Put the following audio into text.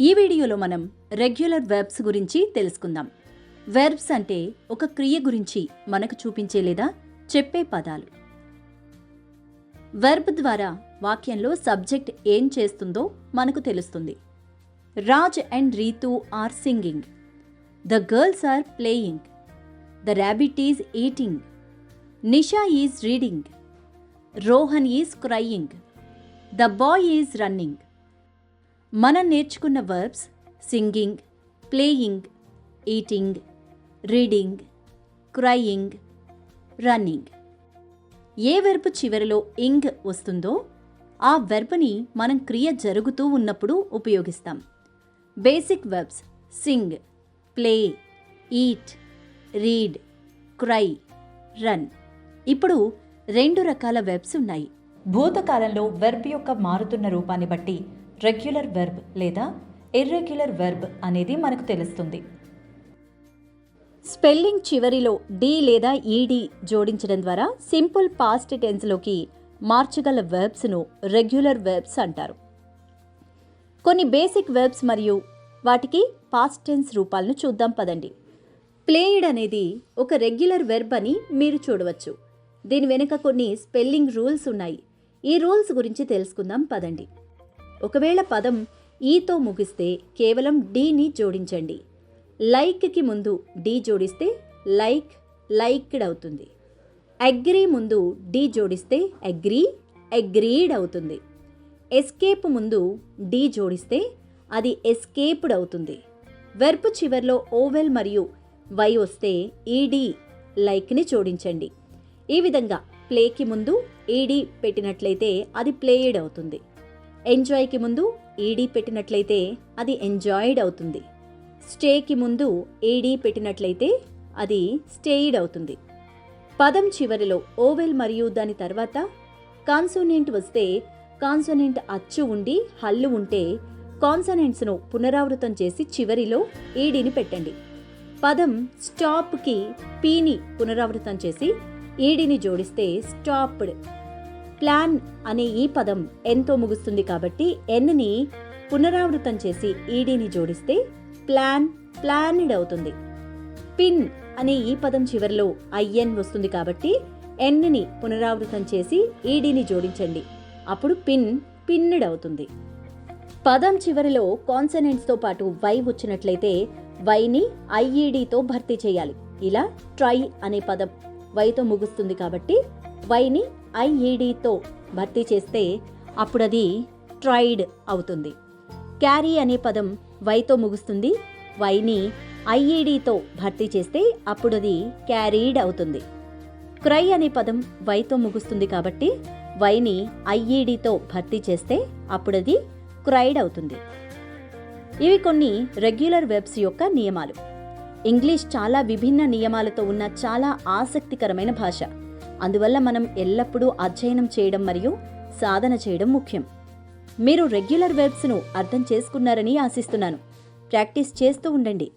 ఈ వీడియోలో మనం రెగ్యులర్ వెర్బ్స్ గురించి తెలుసుకుందాం. వెర్బ్స్ అంటే ఒక క్రియ గురించి మనకు చూపించే లేదా చెప్పే పదాలు. వెర్బ్ ద్వారా వాక్యంలో సబ్జెక్ట్ ఏం చేస్తుందో మనకు తెలుస్తుంది. Raj and Ritu are singing. The girls are playing. The rabbit is eating. Nisha is reading. Rohan is crying. The boy is running. మనం నేర్చుకున్న verbs singing playing eating reading crying running ఏ verb చివరిలో ing వస్తుందో ఆ వెర్బ్ని మనం క్రియ జరుగుతూ ఉన్నప్పుడు ఉపయోగిస్తాం. Basic verbs sing play eat read cry run ఇప్పుడు రెండు రకాల వెర్బ్స్ ఉన్నాయి. భూతకాలంలో వెర్బ్ యొక్క మారుతున్న రూపాన్ని బట్టి రెగ్యులర్ వెర్బ్ లేదా ఇర్రెగ్యులర్ వెర్బ్ అనేది మనకు తెలుస్తుంది. స్పెల్లింగ్ చివరిలో డి లేదా ఈడి జోడించడం ద్వారా సింపుల్ పాస్ట్ టెన్స్లోకి మార్చగల వెర్బ్స్ను రెగ్యులర్ వెర్బ్స్ అంటారు. కొన్ని బేసిక్ వెర్బ్స్ మరియు వాటికి పాస్ట్ టెన్స్ రూపాలను చూద్దాం పదండి. ప్లేయిడ్ అనేది ఒక రెగ్యులర్ వెర్బ్ అని మీరు చూడవచ్చు. దీని వెనుక కొన్ని స్పెల్లింగ్ రూల్స్ ఉన్నాయి. ఈ రూల్స్ గురించి తెలుసుకుందాం పదండి. ఒకవేళ పదం ఈతో ముగిస్తే కేవలం డీని జోడించండి. లైక్కి ముందు డీ జోడిస్తే లైక్ లైక్డ్ అవుతుంది అగ్రీ ముందు డి జోడిస్తే అగ్రీ అగ్రీడ్ అవుతుంది ఎస్కేప్ ముందు డి జోడిస్తే అది ఎస్కేప్డ్ అవుతుంది వెర్పు చివర్లో ఓవెల్ మరియు వై వస్తే ఈడీ లైక్ని జోడించండి. ఈ విధంగా ప్లేకి ముందు ఈడీ పెట్టినట్లయితే అది ప్లేయిడ్ అవుతుంది ఎంజాయ్కి ముందు ఈడీ పెట్టినట్లయితే అది ఎంజాయిడ్ అవుతుంది. స్టేకి ముందు ఏడీ పెట్టినట్లయితే అది స్టేయిడ్ అవుతుంది. పదం చివరిలో ఓవెల్ మరియు దాని తర్వాత కాన్సోనెంట్ వస్తే కాన్సోనెంట్ అచ్చు ఉండి హల్లు ఉంటే కాన్సనెంట్స్ను పునరావృతం చేసి చివరిలో ఈడీని పెట్టండి. పదం స్టాప్కి పీని పునరావృతం చేసి ఈడీని జోడిస్తే స్టాప్డ్ ప్లాన్ అనే ఈ పదం ఎన్తో ముగుస్తుంది కాబట్టి ఎన్ని పునరావృతం చేసి ఈడీని జోడిస్తే ప్లాన్ ప్లానిడ్ అవుతుంది. పిన్ అనే ఈ పదం చివరిలో ఐఎన్ వస్తుంది కాబట్టి ఎన్ని పునరావృతం చేసి ఈడీని జోడించండి. అప్పుడు పిన్ పిన్నిడ్ అవుతుంది. పదం చివరిలో కాన్సనెంట్స్తో పాటు వై వచ్చినట్లయితే వైని ఐఈడితో భర్తీ చేయాలి. ఇలా ట్రై అనే పదం వైతో ముగుస్తుంది కాబట్టి వైని ఐఈడితో భర్తీ చేస్తే అప్పుడు అది ట్రైడ్ అవుతుంది. క్యారీ అనే పదం వైతో ముగుస్తుంది వైని ఐఈడితో భర్తీ చేస్తే అప్పుడు అది క్యారీడ్ అవుతుంది. క్రై అనే పదం వైతో ముగుస్తుంది కాబట్టి వైని ఐఈడితో భర్తీ చేస్తే అప్పుడు అది క్రైడ్ అవుతుంది. ఇవి కొన్ని రెగ్యులర్ వెబ్స్ యొక్క నియమాలు. ఇంగ్లీష్ చాలా విభిన్న నియమాలతో ఉన్న చాలా ఆసక్తికరమైన భాష. అందువల్ల మనం ఎల్లప్పుడూ అధ్యయనం చేయడం మరియు సాధన చేయడం ముఖ్యం. మీరు రెగ్యులర్ వెబ్స్ను అర్థం చేసుకున్నారని ఆశిస్తున్నాను. ప్రాక్టీస్ చేస్తూ ఉండండి.